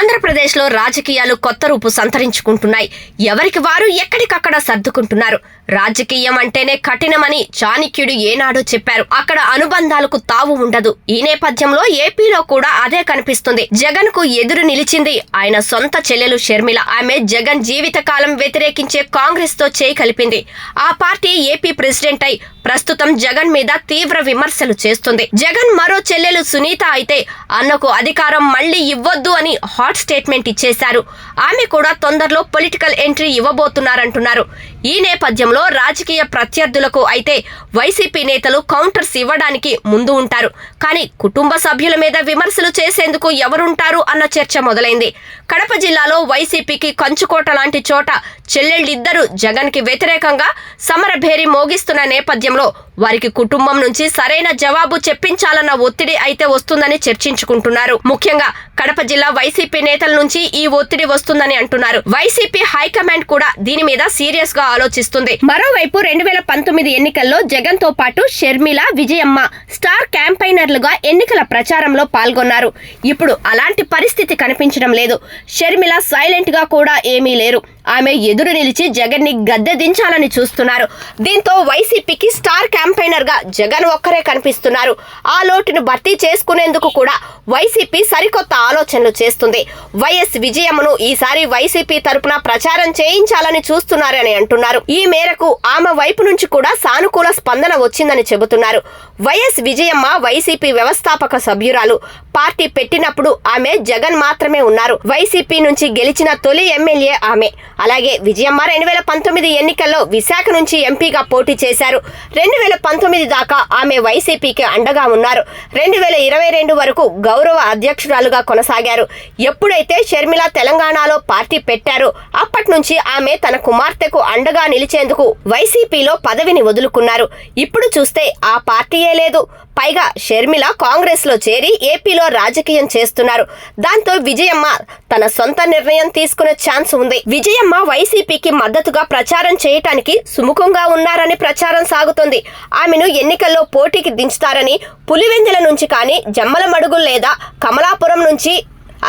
ఆంధ్రప్రదేశ్లో రాజకీయాలు కొత్త రూపు సంతరించుకుంటున్నాయి. ఎవరికి వారు ఎక్కడికక్కడ సర్దుకుంటున్నారు? రాజకీయం అంటేనే కఠినమని చాణక్యుడు ఏనాడో చెప్పారు. అక్కడ అనుబంధాలకు తావు ఉండదు. ఈ నేపథ్యంలో ఏపీలో కూడా అదే కనిపిస్తుంది. జగన్కు ఎదురు నిలిచింది ఆయన సొంత చెల్లెలు షర్మిల. ఆమె జగన్ జీవితకాలం వ్యతిరేకించే కాంగ్రెస్తో చేయి కలిపింది. ఆ పార్టీ ఏపీ ప్రెసిడెంట్ అయి ప్రస్తుతం జగన్ మీద తీవ్ర విమర్శలు చేస్తుంది. జగన్ మరో చెల్లెలు సునీత అయితే అన్నకు అధికారం మళ్ళీ ఇవ్వొద్దు అని హాట్ స్టేట్మెంట్ ఇచ్చేశారు. ఆమె కూడా తొందరలో పొలిటికల్ ఎంట్రీ ఇవ్వబోతున్నారంటున్నారు. ఈ నేపథ్యంలో రాజకీయ ప్రత్యర్థులకు అయితే వైసీపీ నేతలు కౌంటర్స్ ఇవ్వడానికి ముందు ఉంటారు. కానీ కుటుంబ సభ్యుల మీద విమర్శలు చేసేందుకు ఎవరుంటారు అన్న చర్చ మొదలైంది. కడప జిల్లాలో వైసీపీకి కంచుకోట లాంటి చోట చెల్లెళ్ళిద్దరూ జగన్కి వ్యతిరేకంగా సమరభేరి మోగిస్తున్న నేపథ్యంలో వారికి కుటుంబం నుంచి సరైన జవాబు చెప్పించాలన్న ఒత్తిడి అయితే వస్తుందని చర్చించుకుంటున్నారు. ముఖ్యంగా కడప జిల్లా వైసీపీ నేతల నుంచి ఈ ఒత్తిడి వస్తుందని అంటున్నారు. వైసీపీ హైకమాండ్ కూడా దీని మీద సీరియస్గా ఆలోచిస్తుంది. మరోవైపు రెండు వేల పంతొమ్మిది ఎన్నికల్లో జగన్తో పాటు షర్మిల విజయమ్మ స్టార్ క్యాంపైనర్లుగా ఎన్నికల ప్రచారంలో పాల్గొన్నారు. ఇప్పుడు అలాంటి పరిస్థితి కనిపించడం లేదు. షర్మిల సైలెంట్గా కూడా ఏమీ లేరు. ఆమె ఎదురు నిలిచి జగన్ని గద్దె దించాలని చూస్తున్నారు. దీంతో వైసీపీకి స్టార్ క్యాంపెయినర్గా జగన్ ఒక్కరే కనిపిస్తున్నారు. ఆ లోటును భర్తీ చేసుకునేందుకు కూడా వైసీపీ సరికొత్త ఆలోచనలు చేస్తుంది. వైఎస్ విజయమ్మను ఈసారి వైసీపీ తరపున ప్రచారం చేయించాలని చూస్తున్నారని అంటున్నారు. ఈ మేరకు ఆమె వైపు నుంచి కూడా సానుకూల స్పందన వచ్చిందని చెబుతున్నారు. వైఎస్ విజయమ్మ వైసీపీ వ్యవస్థాపక సభ్యురాలు. పార్టీ పెట్టినప్పుడు ఆమె జగన్ మాత్రమే ఉన్నారు. వైసీపీ నుంచి గెలిచిన తొలి ఎమ్మెల్యే ఆమె. అలాగే విజయమ్మ రెండు వేల పంతొమ్మిది ఎన్నికల్లో విశాఖ నుంచి ఎంపీగా పోటీ చేశారు. రెండు వేల పంతొమ్మిది దాకా ఆమె వైసీపీకి అండగా ఉన్నారు. రెండు వేల ఇరవై రెండు వరకు గౌరవ అధ్యక్షురాలుగా కొనసాగారు. ఎప్పుడైతే షర్మిల తెలంగాణలో పార్టీ పెట్టారో అప్పటి నుంచి ఆమె తన కుమార్తెకు అండగా నిలిచేందుకు వైసీపీలో పదవిని వదులుకున్నారు. ఇప్పుడు చూస్తే ఆ పార్టీయే లేదు. పైగా షర్మిల కాంగ్రెస్లో చేరి ఏపీలో రాజకీయం చేస్తున్నారు. దాంతో విజయమ్మ తన సొంత నిర్ణయం తీసుకునే ఛాన్స్ ఉంది. విజయమ్మ వైసీపీకి మద్దతుగా ప్రచారం చేయటానికి సుముఖంగా ఉన్నారని ప్రచారం సాగుతోంది. ఆమెను ఎన్నికల్లో పోటీకి దించుతారని పులివెందుల నుంచి కానీ జమ్మలమడుగు లేదా కమలాపురం నుంచి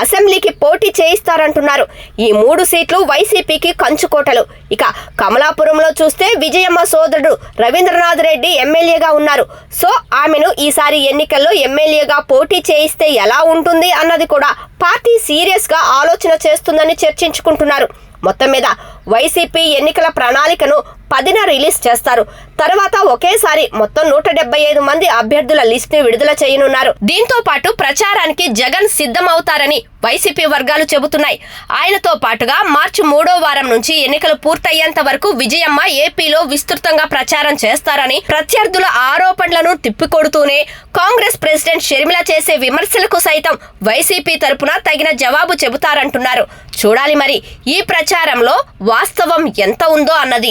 అసెంబ్లీకి పోటీ చేయిస్తారంటున్నారు. ఈ మూడు సీట్లు వైసీపీకి కంచుకోటలు. ఇక కమలాపురంలో చూస్తే విజయమ్మ సోదరుడు రవీంద్రనాథ్ రెడ్డి ఎమ్మెల్యేగా ఉన్నారు. సో ఆమెను ఈసారి ఎన్నికల్లో ఎమ్మెల్యేగా పోటీ చేయిస్తే ఎలా ఉంటుంది అన్నది కూడా పార్టీ సీరియస్గా ఆలోచన చేస్తుందని చర్చించుకుంటున్నారు. మొత్తం మీద వైసీపీ ఎన్నికల ప్రణాళికను పదిన రిలీజ్ చేస్తారు. తర్వాత ఒకేసారి మొత్తం నూట డెబ్బై ఐదు మంది అభ్యర్థుల లిస్ట్ని విడుదల చేయనున్నారు. దీంతో పాటు ప్రచారానికి జగన్ సిద్ధమవుతారని వైసీపీ వర్గాలు చెబుతున్నాయి. ఆయనతో పాటుగా మార్చి మూడో వారం నుంచి ఎన్నికలు పూర్తయ్యేంత వరకు విజయమ్మ ఏపీలో విస్తృతంగా ప్రచారం చేస్తారని ప్రత్యర్థుల ఆరోపణలను తిప్పికొడుతూనే కాంగ్రెస్ ప్రెసిడెంట్ షర్మిల చేసే విమర్శలకు సైతం వైసీపీ తరపున తగిన జవాబు చెబుతారంటున్నారు. చూడాలి మరి ఈ ప్రచారంలో వాస్తవం ఎంత ఉందో అన్నది.